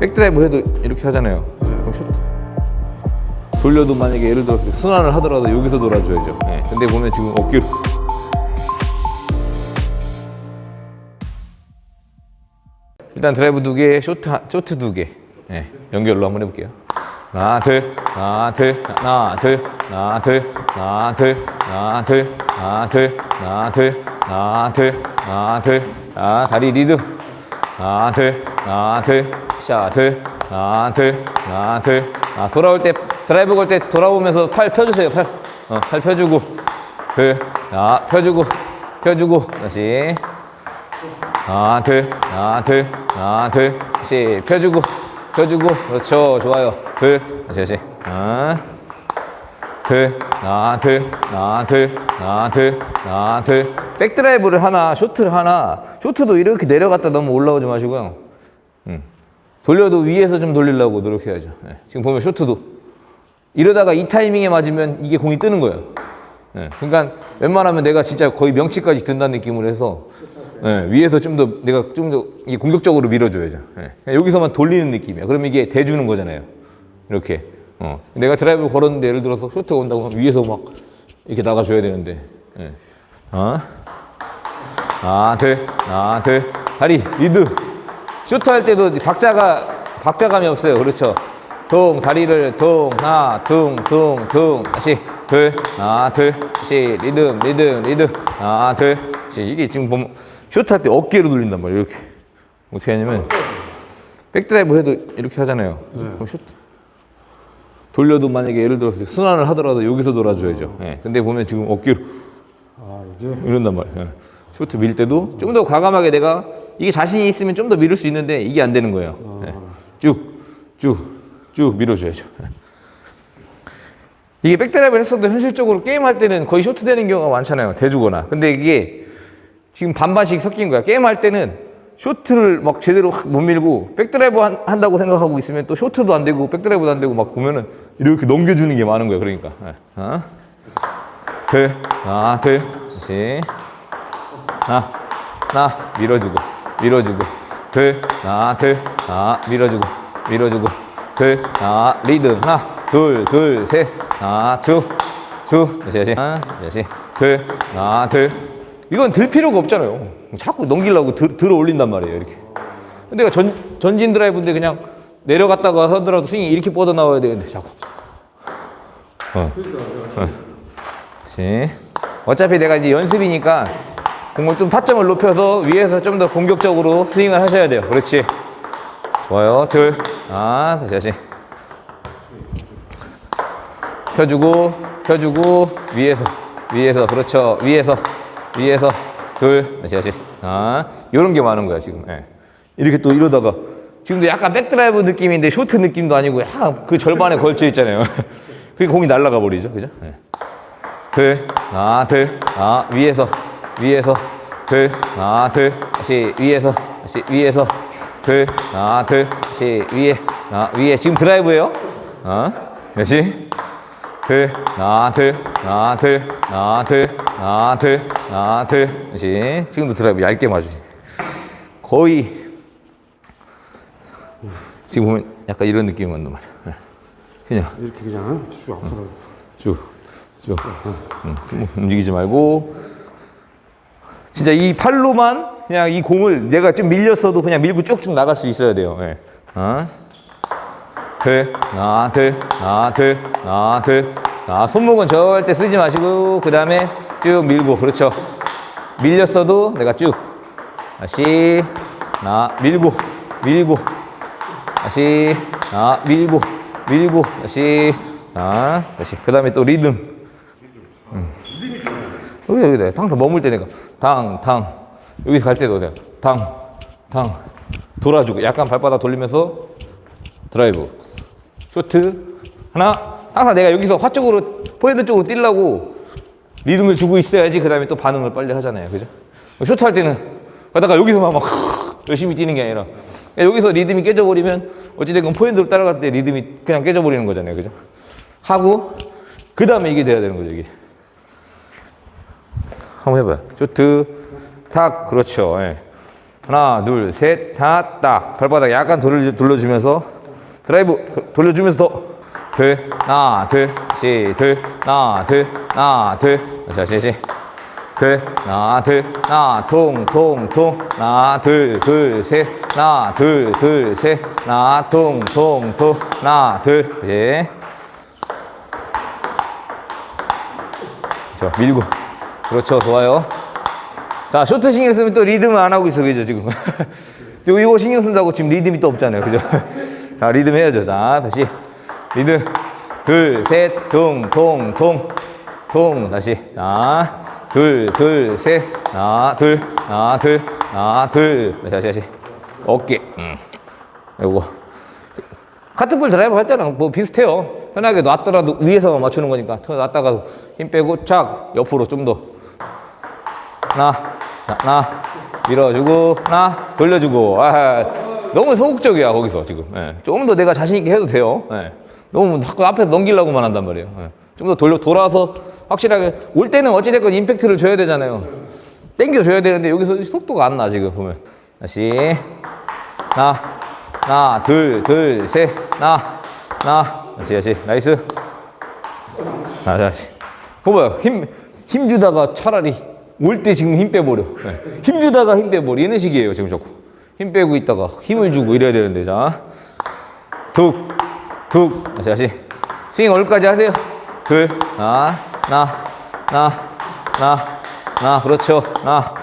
백드라이브 해도 이렇게 하잖아요. 그럼 슛. 돌려도 만약에 예를 들어서 순환을 하더라도 여기서 돌아줘야죠. 예. 근데 보면 지금 어깨로 일단 드라이브 두 개, 쇼트 한- 쇼트 두 개. 예. 연결로 한번 해볼게요. 하나 둘, 하나 둘, 하나 둘, 하나 둘, 하나 둘, 하나 둘, 하나 둘, 하나 둘, 하나 둘, 하나 둘. 자 다리 리듬. 하나 둘, 하나 둘, 샤 둘, 하나 둘, 하나 둘. 아 돌아올 때 드라이브 걸 때 돌아오면서 팔 펴주세요. 팔, 어, 팔 펴주고, 둘, 아 펴주고, 펴주고 다시. 하나 둘 하나 둘 하나 둘 다시 펴주고 펴주고 그렇죠 좋아요 둘 다시 다시 하나 둘 하나 둘 하나 둘 하나 둘 하나 둘 백드라이브를 하나 쇼트를 하나 쇼트도 이렇게 내려갔다 너무 올라오지 마시고요 음. 돌려도 위에서 좀 돌리려고 노력해야죠 예. 지금 보면 쇼트도 이러다가 이 타이밍에 맞으면 이게 공이 뜨는 거예요 예, 그러니까 웬만하면 내가 진짜 거의 명치까지 든다는 느낌으로 해서 예, 위에서 좀 더 내가 좀 더 공격적으로 밀어줘야죠. 예, 그냥 여기서만 돌리는 느낌이야. 그럼 이게 대주는 거잖아요. 이렇게. 어. 내가 드라이브를 걸었는데 예를 들어서 쇼트가 온다고 위에서 막 이렇게 나가줘야 되는데. 예. 어? 하나, 둘, 하나, 둘. 다리, 리드. 쇼트 할 때도 박자가, 박자감이 없어요. 그렇죠. 둥, 다리를 둥, 하나, 둥, 둥, 둥. 다시, 둘, 하나, 둘. 다시, 리듬, 리듬, 리듬. 하나, 둘. 다시, 이게 지금 보면, 쇼트 할 때 어깨로 돌린단 말이에요. 이렇게. 어떻게 하냐면, 백드라이브 해도 이렇게 하잖아요. 그럼 쇼트. 돌려도 만약에 예를 들어서 순환을 하더라도 여기서 돌아줘야죠. 예. 근데 보면 지금 어깨로 아 이런단 말이에요. 예. 쇼트 밀 때도 좀 더 과감하게 내가 이게 자신이 있으면 좀 더 밀을 수 있는데 이게 안 되는 거예요. 예. 쭉, 쭉, 쭉 밀어줘야죠. 예. 이게 백드라이브를 했어도 현실적으로 게임할 때는 거의 쇼트 되는 경우가 많잖아요. 대주거나. 근데 이게 지금 반반씩 섞인 거야. 게임할 때는 쇼트를 막 제대로 확못 밀고 백드라이브 한, 한다고 생각하고 있으면 또 쇼트도 안 되고 백드라이브도 안 되고 막 보면은 이렇게 넘겨주는 게 많은 거야. 그러니까. 예. 어? 둘, 하나, 둘, 다시. 하나, 하나, 밀어주고, 밀어주고. 둘, 하나, 둘, 하나, 밀어주고, 밀어주고. 둘, 하나, 리듬. 하나, 둘, 둘, 셋. 하나, 두, 두. 다시, 다시. 하나, 다시. 둘, 하나, 둘. 이건 들 필요가 없잖아요. 자꾸 넘기려고 들, 들어 올린단 말이에요, 이렇게. 근데 전, 전진 드라이브인데 그냥 내려갔다가 하더라도 스윙이 이렇게 뻗어 나와야 되는데, 자꾸. 어. 그렇지. 어차피 내가 이제 연습이니까 공을 좀 타점을 높여서 위에서 좀 더 공격적으로 스윙을 하셔야 돼요. 그렇지. 좋아요. 둘. 아, 다시, 다시. 펴주고, 펴주고, 위에서, 위에서, 그렇죠. 위에서, 위에서, 둘, 다시, 다시. 아, 요런 게 많은 거야, 지금. 예. 이렇게 또 이러다가, 지금도 약간 백드라이브 느낌인데 쇼트 느낌도 아니고 약간 그 절반에 걸쳐 있잖아요. 그게 공이 날아가 버리죠. 그죠? 예. 둘, 하나, 둘, 아, 위에서, 위에서, 둘, 하나, 둘, 다시 위에서, 다시 위에서, 둘, 하나, 둘, 다시 위에, 아, 위에. 지금 드라이브예요 어? 다시. 둘, 하나, 둘, 하나, 둘, 하나, 둘, 하나, 둘, 하나, 둘, 다시. 지금도 드라이브 얇게 맞으시. 거의 지금 보면 약간 이런 느낌이 맞는 말이야. 예. 그냥. 이렇게 그냥 쭉 앞으로 쭉, 쭉. 음, 음, 움직이지 말고. 진짜 이 팔로만 그냥 이 공을 내가 좀 밀렸어도 그냥 밀고 쭉쭉 나갈 수 있어야 돼요. 예. 어? 둘, 하나, 둘, 하나, 둘, 하나, 둘. 아, 손목은 절대 쓰지 마시고, 그 다음에 쭉 밀고, 그렇죠. 밀렸어도 내가 쭉. 다시, 나, 밀고, 밀고, 다시, 아, 밀고, 밀고, 다시, 아, 다시. 그 다음에 또 리듬. 음. 여기, 여기다. 항상 머물 때 내가 당, 당. 여기서 갈 때도 내가 당, 당. 돌아주고, 약간 발바닥 돌리면서 드라이브. 쇼트. 하나. 항상 내가 여기서 화 쪽으로, 포핸드 쪽으로 뛰려고 리듬을 주고 있어야지 그 다음에 또 반응을 빨리 하잖아요. 그죠? 쇼트 할 때는 가다가 여기서만 막 열심히 뛰는 게 아니라 여기서 리듬이 깨져버리면 어찌됐건 포핸드로 따라갈 때 리듬이 그냥 깨져버리는 거잖아요. 그죠? 하고 그 다음에 이게 돼야 되는 거죠. 이게. 한번 해봐요. 쇼트, 탁, 그렇죠. 예. 하나, 둘, 셋, 다, 딱. 발바닥 약간 돌려, 돌려주면서 드라이브 도- 돌려주면서 더. 둘, 하나, 둘, 시, 둘, 하나, 둘, 하나, 둘. 자, 시, 시. 둘, 하나, 둘, 하나, 통, 통, 통. 하나, 둘, 둘, 셋. 하나, 둘, 둘, 셋. 하나, 통, 통, 통. 하나, 둘. 그렇지. 자, 밀고. 그렇죠. 좋아요. 자, 쇼트 신경 쓰면 또 리듬을 안 하고 있어. 그죠, 지금. 이거, 신경 쓴다고 지금 리듬이 또 없잖아요. 그죠? 자, 리듬 해야죠. 자, 다시. 리듬. 둘, 셋, tung, tung, tung. tung. 다시. 자, 둘, 둘, 셋. 하나, 둘, 하나, 둘, 하나, 둘. 다시, 다시. 어깨. 음. 요거. 카트볼 드라이브 할 때는 뭐 비슷해요. 편하게 놨더라도 위에서 맞추는 거니까. 더 놨다가 힘 빼고 쫙 옆으로 좀 더. 하나, 자, 하나, 밀어주고, 하나, 돌려주고. 아, 너무 소극적이야, 거기서 지금. 예. 좀더 내가 자신있게 해도 돼요. 예. 너무 자꾸 앞에서 넘기려고만 한단 말이에요. 예. 좀더 돌려, 돌아서 확실하게, 올 때는 어찌됐건 임팩트를 줘야 되잖아요. 땡겨줘야 되는데 여기서 속도가 안 나, 지금 보면. 다시. 하나, 하나, 둘, 둘, 셋, 하나, 하나. 다시, 다시. 나이스. 자, 다시. 봐봐요. 힘, 힘 주다가 차라리 올 때 지금 힘 빼버려. 네. 힘 주다가 힘 빼버려. 이런 식이에요, 지금 자꾸. 힘 빼고 있다가 힘을 주고 이래야 되는데, 자. 툭, 툭. 다시, 다시. 스윙 얼까지 하세요. 둘, 하나, 하나, 하나, 하나, 하나. 그렇죠. 하나.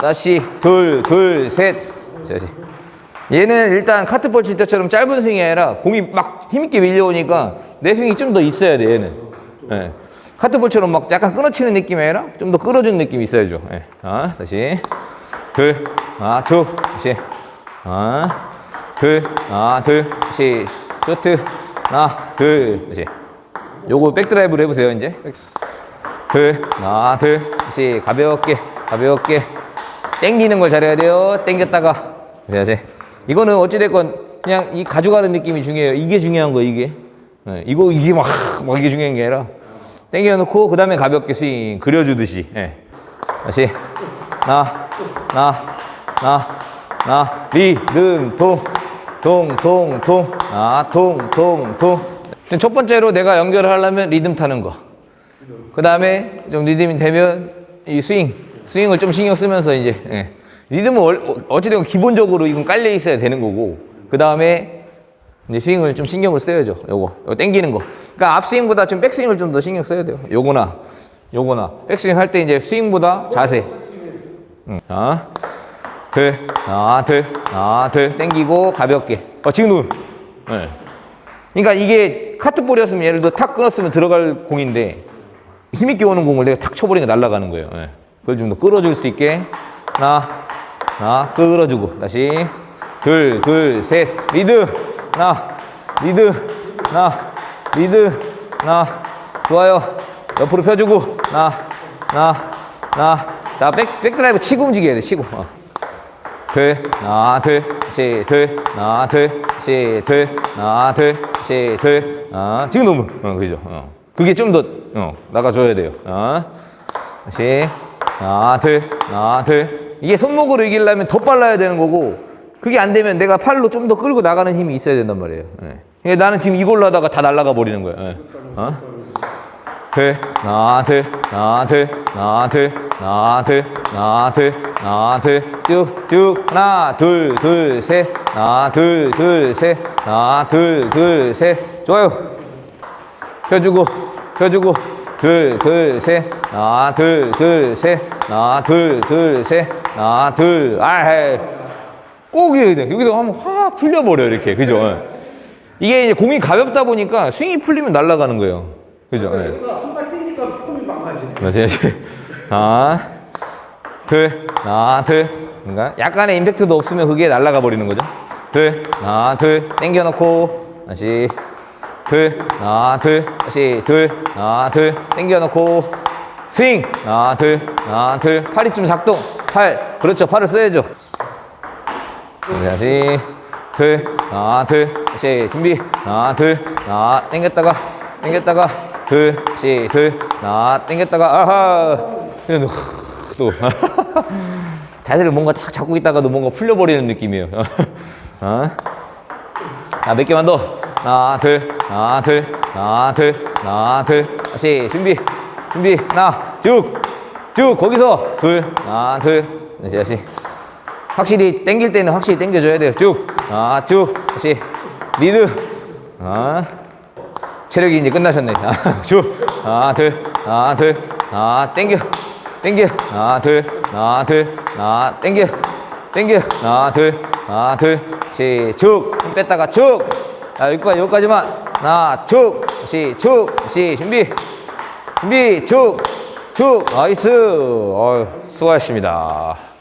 다시. 둘, 둘, 셋. 다시, 다시. 얘는 일단 카트볼 칠 때처럼 짧은 스윙이 아니라 공이 막 힘있게 밀려오니까 내 스윙이 좀 더 있어야 돼 얘는 예. 카트볼처럼 막 약간 끊어치는 느낌이 아니라 좀 더 끌어주는 느낌이 있어야죠. 예. 자, 다시. 둘, 하나, 둘, 다시. 하나, 둘, 하나, 둘, 다시. 쇼트. 하나, 둘, 다시. 요거 백드라이브로 해보세요 이제. 둘, 하나, 둘, 다시. 가볍게, 가볍게. 땡기는 걸 잘해야 돼요. 땡겼다가. 그래야지. 이거는 어찌됐건 그냥 이 가져가는 느낌이 중요해요. 이게 중요한 거 이게. 예, 이거 이게 막, 막 이게 중요한 게 아니라 땡겨놓고 그 다음에 가볍게 스윙 그려주듯이. 예. 다시 나, 나, 나, 나 리듬 통, 통, 통, 통, 아, 통, 통, 통. 첫 번째로 내가 연결을 하려면 리듬 타는 거. 그 다음에 좀 리듬이 되면 이 스윙, 스윙을 좀 신경 쓰면서 이제 예. 리듬은 월- 어- 어찌되건 기본적으로 이건 깔려 있어야 되는 거고 그 다음에 이제 스윙을 좀 신경을 써야죠. 요거, 요거 땡기는 거. 그러니까 앞 스윙보다 좀 백스윙을 좀 더 신경 써야 돼요. 요거나 요거나 백스윙 할 때 이제 스윙보다 자세. 응. 자, 들, 하나, 들, 하나, 들 땡기고 가볍게. 어 지금도. 예. 그러니까 이게 카트볼이었으면 예를 들어 탁 끊었으면 들어갈 공인데 힘있게 오는 공을 내가 탁 쳐버리니까 날아가는 거예요. 예. 그걸 좀 더 끌어줄 수 있게 하나, 하나 끌어주고 다시 둘, 둘, 셋 리드 하 나, 리드 하나, 리드 하나 좋아요. 옆으로 펴주고 하나, 하나, 하나 자 백, 백드라이브 치고 움직여야 돼 치고 어. 둘, 하나, 둘, 시, 둘, 하나, 둘, 시, 둘, 하나, 둘, 시, 둘, 아, 지금 너무, 어, 그죠? 어. 그게 좀 더, 어, 나가줘야 돼요. 어. 다시, 둘. 이게 손목으로 이기려면 더 빨라야 되는 거고, 그게 안 되면 내가 팔로 좀 더 끌고 나가는 힘이 있어야 된단 말이에요. 예. 그러니까 나는 지금 이걸로 하다가 다 날아가 버리는 거예요. 예. 어? 둘, 하나, 둘, 하나, 둘, 하나, 둘, 하나, 둘, 하나, 둘, 하나, 둘, 쭉, 쭉, 하나, 둘, 둘, 셋, 하나, 둘, 둘, 셋, 하나, 둘, 둘, 셋, 좋아요. 펴주고, 펴주고, 둘, 둘, 셋, 하나, 둘, 둘, 셋, 하나, 둘, 둘, 셋, 하나, 둘, 아, 헤이. 꼭 돼. 여기서 한번 확 풀려버려, 이렇게. 그죠? 예. 이게 이제 공이 가볍다 보니까 스윙이 풀리면 날아가는 거예요. 그죠? 예. 한발 뛰니까 망가지. 다시 다시 하나 둘. 하나 둘. 그러니까 약간의 임팩트도 없으면 그게 날아가 버리는 거죠. 둘. 하나 둘. 당겨놓고 다시 둘. 하나 둘. 다시 둘. 하나 둘. 당겨놓고 스윙. 하나 둘. 하나 둘. 팔이 좀 작동. 팔. 그렇죠. 팔을 써야죠 다시 둘 하나 둘 다시 준비 하나 둘 하나 당겼다가 당겼다가 둘 다시 둘 하나 당겼다가 아하 또, 또. 자세를 뭔가 딱 잡고 있다가도 뭔가 풀려버리는 느낌이에요. 어? 자, 몇 개만 더. 하나, 둘, 하나, 둘, 하나, 둘, 하나, 둘. 다시 준비, 준비. 하나, 쭉, 쭉. 거기서 둘, 하나, 둘. 다시, 다시. 확실히 당길 때는 확실히 당겨줘야 돼요. 쭉, 하나, 쭉. 다시 리드. 아, 체력이 이제 끝나셨네. 하나, 쭉, 하나, 둘, 하나, 둘, 하나, 당겨, 당겨. 하나, 둘, 하나, 둘, 하나, 당겨, 당겨. 하나, 둘, 하나, 둘. 다시 쭉. 힘 뺐다가 쭉. 자, 여기까지, 여기까지만. 하나, 쭉. 다시 쭉. 다시 준비. 준비. 쭉. 쭉. 나이스. 어휴, 수고하셨습니다.